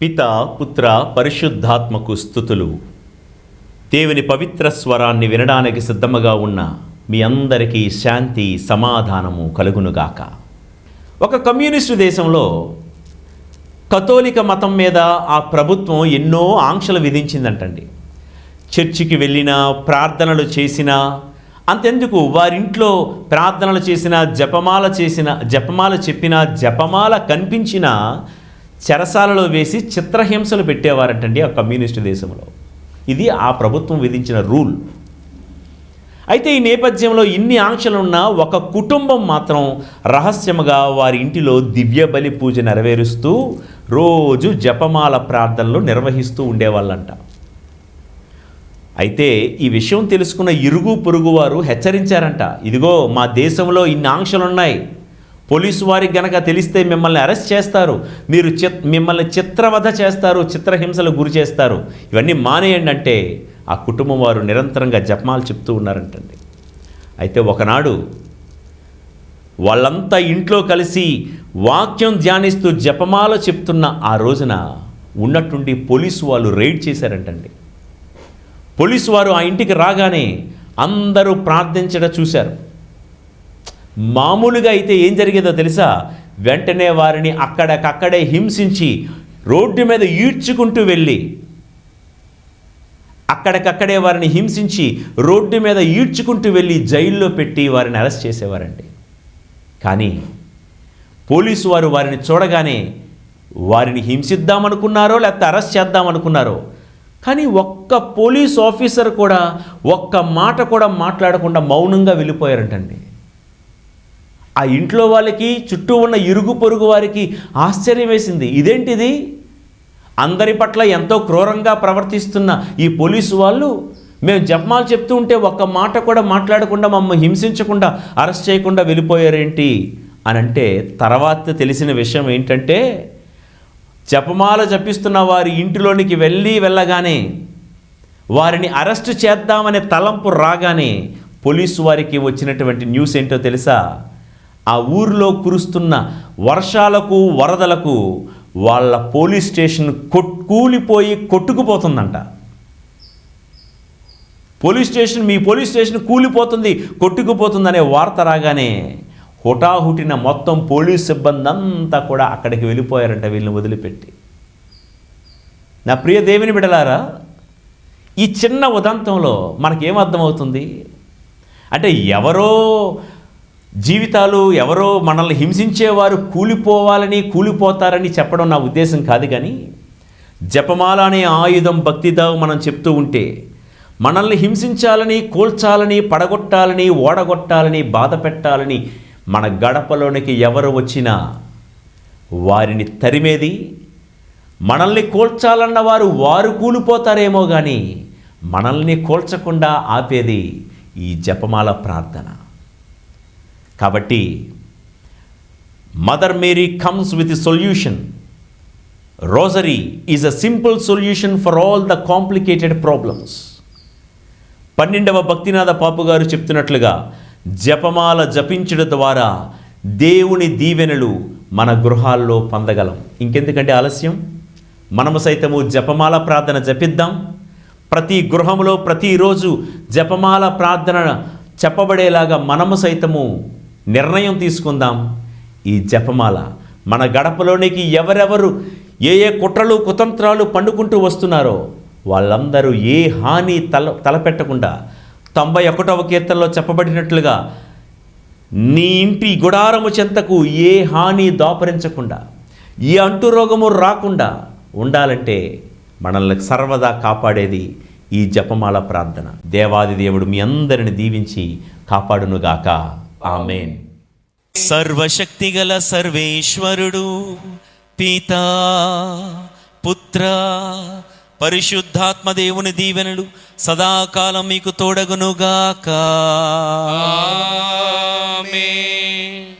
పిత పుత్ర పరిశుద్ధాత్మకు స్థుతులు. దేవుని పవిత్ర స్వరాన్ని వినడానికి సిద్ధముగా ఉన్న మీ అందరికీ శాంతి సమాధానము కలుగునుగాక. ఒక కమ్యూనిస్టు దేశంలో కథోలిక మతం మీద ఆ ప్రభుత్వం ఎన్నో ఆంక్షలు విధించిందంటండి. చర్చికి వెళ్ళినా ప్రార్థనలు చేసినా అంతెందుకు వారింట్లో ప్రార్థనలు చేసిన జపమాల చేసిన జపమాల చెప్పిన జపమాల కనిపించిన చెరసాలలో వేసి చిత్రహింసలు పెట్టేవారటండి ఆ కమ్యూనిస్టు దేశంలో. ఇది ఆ ప్రభుత్వం విధించిన రూల్. అయితే ఈ నేపథ్యంలో ఇన్ని ఆంక్షలున్న ఒక కుటుంబం మాత్రం రహస్యముగా వారి ఇంటిలో దివ్య బలి పూజ నెరవేరుస్తూ రోజు జపమాల ప్రార్థనలు నిర్వహిస్తూ ఉండేవాళ్ళంట. అయితే ఈ విషయం తెలుసుకున్న ఇరుగు పొరుగు వారు హెచ్చరించారంట. ఇదిగో మా దేశంలో ఇన్ని ఆంక్షలున్నాయి. పోలీసు వారికి గనక తెలిస్తే మిమ్మల్ని అరెస్ట్ చేస్తారు. మీరు చిత్ మిమ్మల్ని చిత్రవధ చేస్తారు చిత్రహింసలు గురి చేస్తారు. ఇవన్నీ మానేయండి అంటే ఆ కుటుంబం వారు నిరంతరంగా జపమాలు చెప్తూ ఉన్నారంటండి. అయితే ఒకనాడు వాళ్ళంతా ఇంట్లో కలిసి వాక్యం ధ్యానిస్తూ జపమాల చెప్తున్న ఆ రోజున ఉన్నట్టుండి పోలీసు వాళ్ళు రైడ్ చేశారంటండి. పోలీసు వారు ఆ ఇంటికి రాగానే అందరూ ప్రార్థించడం చూశారు. మామూలుగా అయితే ఏం జరిగేదో తెలుసా? వెంటనే వారిని అక్కడికక్కడే హింసించి రోడ్డు మీద ఈడ్చుకుంటూ వెళ్ళి అక్కడికక్కడే వారిని హింసించి రోడ్డు మీద ఈడ్చుకుంటూ వెళ్ళి జైల్లో పెట్టి వారిని అరెస్ట్ చేసేవారండి. కానీ పోలీసు వారు వారిని చూడగానే వారిని హింసిద్దామనుకున్నారో లేకపోతే అరెస్ట్ చేద్దామనుకున్నారో కానీ ఒక్క పోలీస్ ఆఫీసర్ కూడా ఒక్క మాట కూడా మాట్లాడకుండా మౌనంగా వెళ్ళిపోయారంటండి. ఆ ఇంట్లో వాళ్ళకి చుట్టూ ఉన్న ఇరుగు పొరుగు వారికి ఆశ్చర్యం వేసింది. ఇదేంటిది? అందరి పట్ల ఎంతో క్రూరంగా ప్రవర్తిస్తున్న ఈ పోలీసు వాళ్ళు మేము జపమాలు చెప్తూ ఉంటే ఒక్క మాట కూడా మాట్లాడకుండా మమ్మల్ని హింసించకుండా అరెస్ట్ చేయకుండా వెళ్ళిపోయారేంటి? అని అంటే తర్వాత తెలిసిన విషయం ఏంటంటే జపమాల జపిస్తున్న వారి ఇంటిలోనికి వెళ్ళి వెళ్ళగానే వారిని అరెస్ట్ చేద్దామనే తలంపు రాగానే పోలీసు వారికి వచ్చినటువంటి న్యూస్ ఏంటో తెలుసా? ఆ ఊరిలో కురుస్తున్న వర్షాలకు వరదలకు వాళ్ళ పోలీస్ స్టేషన్ కొట్ కూలిపోయి కొట్టుకుపోతుందంట. పోలీస్ స్టేషన్ మీ పోలీస్ స్టేషన్ కూలిపోతుంది కొట్టుకుపోతుందనే వార్త రాగానే హుటాహుటిన మొత్తం పోలీస్ సిబ్బంది అంతా కూడా అక్కడికి వెళ్ళిపోయారంట వీళ్ళని వదిలిపెట్టి. నా ప్రియ దేవిని బిడలారా ఈ చిన్న ఉదంతంలో మనకేం అర్థమవుతుంది? అంటే ఎవరో జీవితాలు ఎవరో మనల్ని హింసించేవారు కూలిపోవాలని కూలిపోతారని చెప్పడం నా ఉద్దేశం కాదు కానీ జపమాల అనే ఆయుధం భక్తిదావు మనం చెప్తూ ఉంటే మనల్ని హింసించాలని కూల్చాలని పడగొట్టాలని ఓడగొట్టాలని బాధ పెట్టాలని మన గడపలోనికి ఎవరు వచ్చినా వారిని తరిమేది మనల్ని కూల్చాలన్న వారు వారు కూలిపోతారేమో కానీ మనల్ని కూల్చకుండా ఆపేది ఈ జపమాల ప్రార్థన. కాబట్టి mother Mary comes with solution rosary is a simple solution for all the complicated problems పన్నెండవ భక్తినాథ పాపు గారు చెప్తున్నట్లుగా జపమాల జపించడం ద్వారా దేవుని దీవెనలు మన గృహాల్లో పొందగలం. ఇంకెందుకంటే ఆలస్యం? మనము సైతము జపమాల ప్రార్థన జపిద్దాం. ప్రతి గృహంలో ప్రతిరోజు జపమాల ప్రార్థన చెప్పబడేలాగా మనము సైతము నిర్ణయం తీసుకుందాం. ఈ జపమాల మన గడపలోనికి ఎవరెవరు ఏ ఏ కుట్రలు కుతంత్రాలు పండుకుంటూ వస్తున్నారో వాళ్ళందరూ ఏ హాని తల తలపెట్టకుండా తొంభై ఒకటవ కీర్తనలో చెప్పబడినట్లుగా నీ ఇంటి గుడారము చెంతకు ఏ హాని దాపరించకుండా ఏ అంటురోగము రాకుండా ఉండాలంటే మనల్ని సర్వదా కాపాడేది ఈ జపమాల ప్రార్థన. దేవాది దేవుడు మీ అందరిని దీవించి కాపాడునుగాక. ఆమెన్. సర్వశక్తిగల సర్వేశ్వరుడు పీత పుత్ర పరిశుద్ధాత్మ దేవుని దీవెనుడు సదాకాలం మీకు తోడగునుగాక. ఆమేన్.